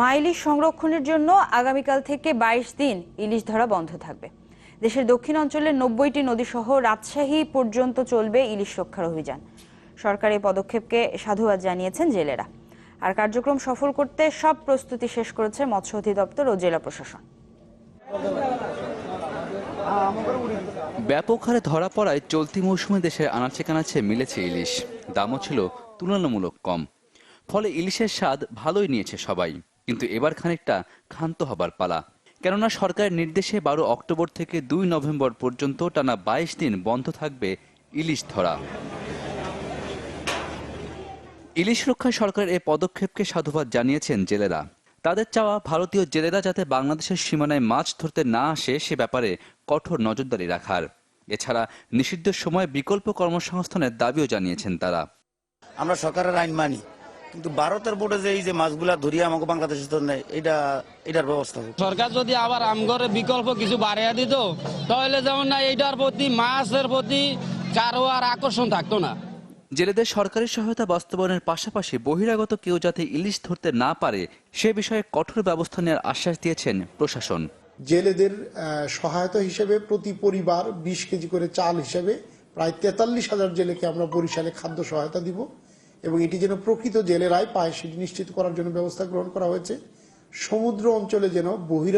মা ইলিশ সংরক্ষণের জন্য আগামীকাল থেকে বাইশ দিন ইলিশ ধরা বন্ধ থাকবে। দেশের দক্ষিণ অঞ্চলের নব্বইটি নদীসহ রাজশাহী পর্যন্ত চলবে ইলিশ রক্ষার অভিযান। সরকার এই পদক্ষেপকে সাধুবাদ জানিয়েছেন জেলেরা। আর কার্যক্রম সফল করতে সব প্রস্তুতি শেষ করেছে মৎস্য অধিদপ্তর ও জেলা প্রশাসন। ব্যাপক হারে ধরা পড়ায় চলতি মৌসুমে দেশের আনাচে কানাচে মিলেছে ইলিশ। দামও ছিল তুলনামূলক কম। ফলে ইলিশের স্বাদ ভালোই নিয়েছে সবাই। কিন্তু এবার খানিকটা ক্ষান্ত হবার পালা। কেননা সরকারের নির্দেশে বারো অক্টোবর থেকে দুই নভেম্বর পর্যন্ত টানা বাইশ দিন বন্ধ থাকবে ইলিশ ধরা। ইলিশ রক্ষায় সরকারের এই পদক্ষেপকে সাধুবাদ জানিয়েছেন জেলেরা। তাদের চাওয়া ভারতীয় জেলেরা যাতে বাংলাদেশের সীমানায় মাছ ধরতে না আসে সে ব্যাপারে কঠোর নজরদারি রাখার। এছাড়া নিষিদ্ধ সময় বিকল্প কর্মসংস্থানের দাবিও জানিয়েছেন তারা। আমরা সরকারের আইন মানি। কিন্তু ভারতের বোর্ডে যে এই যে মাছগুলা ধরিয়ে আমাকে বাংলাদেশের জন্য এটা এটার ব্যবস্থা হোক সরকার যদি আবার আমগরে বিকল্প কিছু বাড়িয়ে দিত তাহলে যেমন না এইটার প্রতি মাছের প্রতি কারও আর আকর্ষণ থাকতো না। জেলেদের সরকারি সহায়তা বাস্তবায়নের পাশাপাশি বহিরাগত কেউ যাতে ইলিশ ধরতে না পারে সে বিষয়ে কঠোর ব্যবস্থা নেওয়ার আশ্বাস দিয়েছেন প্রশাসন। জেলেদের সহায়তা হিসেবে প্রতি পরিবার বিশ কেজি করে চাল হিসেবে প্রায় তেতাল্লিশ হাজার জেলেকে আমরা বরিশালে খাদ্য সহায়তা দিব। এবং এটি যেন প্রকৃত জেলেরাই পায়, সেটি নিশ্চিত করার জন্য ব্যবস্থা গ্রহণ করা হয়েছে। সমুদ্র অঞ্চলে যেন বহির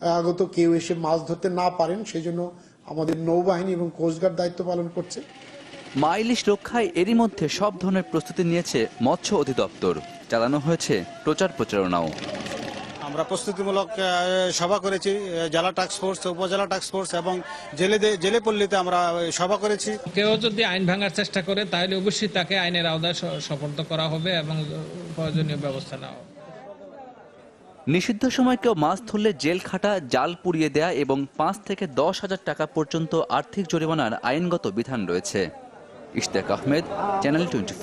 আগত কেউ এসে মাছ ধরতে না পারেন, সেজন্য আমাদের নৌবাহিনী এবং কোস্টগার্ড দায়িত্ব পালন করছে। মাইলিশ রক্ষায় এরই মধ্যে সব ধরনের প্রস্তুতি নিয়েছে মৎস্য অধিদপ্তর। চালানো হয়েছে প্রচার প্রচারণাও। আমরা প্রস্তুতিমূলক সভা করেছি জেলা টাস্ক ফোর্স উপজেলা টাস্ক ফোর্স এবং জেলেদের জেলে পল্লীতে আমরা সভা করেছি। কেউ যদি আইন ভাঙার চেষ্টা করে তাহলে অবশ্যই তাকে আইনের আওতায় সপর্দ করা হবে এবং প্রয়োজনীয় ব্যবস্থা নেওয়া হবে। নিষিদ্ধ সময় কেউ মাছ ধরলে জেল খাটা জাল পুড়িয়ে দেয়া এবং পাঁচ থেকে দশ হাজার টাকা পর্যন্ত আর্থিক জরিমানার আইনগত বিধান রয়েছে। ইশতেক আহমেদ চ্যানেল টোয়েন্টি